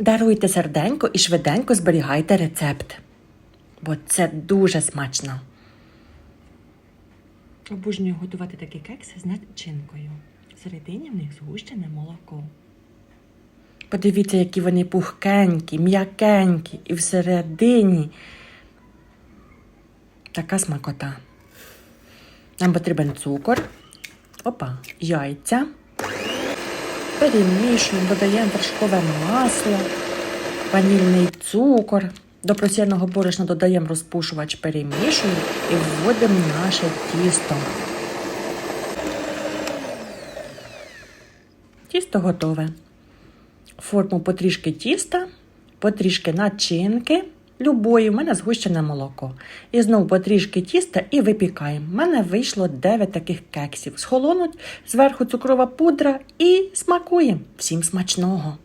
Даруйте серденько і швиденько зберігайте рецепт. Бо це дуже смачно. Обожнюю готувати такі кекси з начинкою. Всередині в них згущене молоко. Подивіться, які вони пухкенькі, м'якенькі, і всередині така смакота. Нам потрібен цукор, опа, яйця. Перемішуємо, додаємо вершкове масло, ванільний цукор. До просірного борошна додаємо розпушувач, перемішуємо і вводимо наше тісто. Тісто готове. Форму потрішки тіста, потрішки начинки. Любої, в мене згущене молоко. І знову потрішки тіста і випікаємо. У мене вийшло 9 таких кексів. Схолонуть, зверху цукрова пудра і смакуємо. Всім смачного!